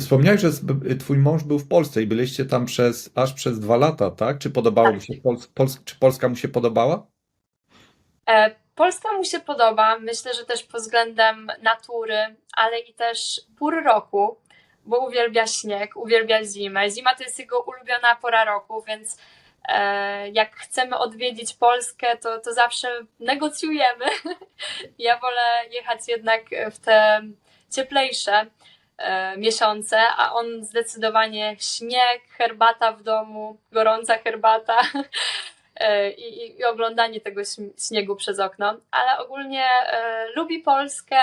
wspomniałeś, że twój mąż był w Polsce i byliście tam przez, aż przez dwa lata, tak? Czy podobało mu się Pols Pols czy Polska mu się podobała? E, Polska mu się podoba, myślę, że też pod względem natury, ale i też pór roku, bo uwielbia śnieg, uwielbia zimę. Zima to jest jego ulubiona pora roku, więc e, jak chcemy odwiedzić Polskę, to, to zawsze negocjujemy. Ja wolę jechać jednak w te cieplejsze miesiące, a on zdecydowanie śnieg, herbata w domu, gorąca herbata. e, i, i- oglądanie tego śniegu przez okno, ale ogólnie e, lubi Polskę,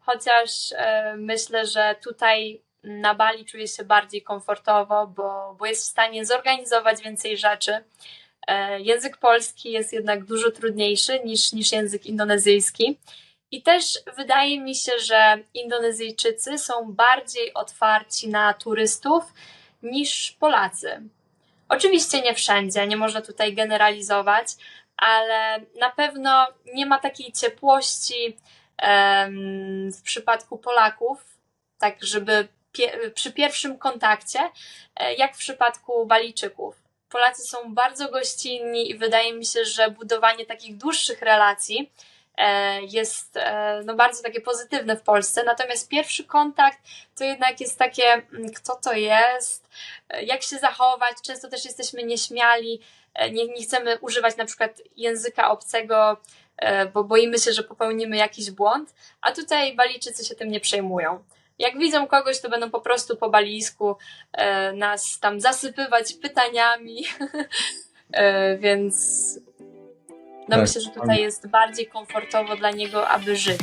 chociaż e, myślę, że tutaj na Bali czuje się bardziej komfortowo, bo, bo jest w stanie zorganizować więcej rzeczy. E, język polski jest jednak dużo trudniejszy niż, niż język indonezyjski. I też wydaje mi się, że Indonezyjczycy są bardziej otwarci na turystów niż Polacy. Oczywiście nie wszędzie, nie można tutaj generalizować, ale na pewno nie ma takiej ciepłości w przypadku Polaków, tak żeby pie- przy pierwszym kontakcie, e, jak w przypadku Balijczyków. Polacy są bardzo gościnni i wydaje mi się, że budowanie takich dłuższych relacji jest e, no, bardzo takie pozytywne w Polsce. Natomiast pierwszy kontakt to jednak jest takie, mm, kto to jest, e, jak się zachować. Często też jesteśmy nieśmiali, e, nie, nie chcemy używać na przykład języka obcego, e, bo boimy się, że popełnimy jakiś błąd, a tutaj Balijczycy się tym nie przejmują. Jak widzą kogoś, to będą po prostu po balijsku e, nas tam zasypywać pytaniami, e, więc no Tak, myślę, że tutaj jest bardziej komfortowo dla niego, aby żyć.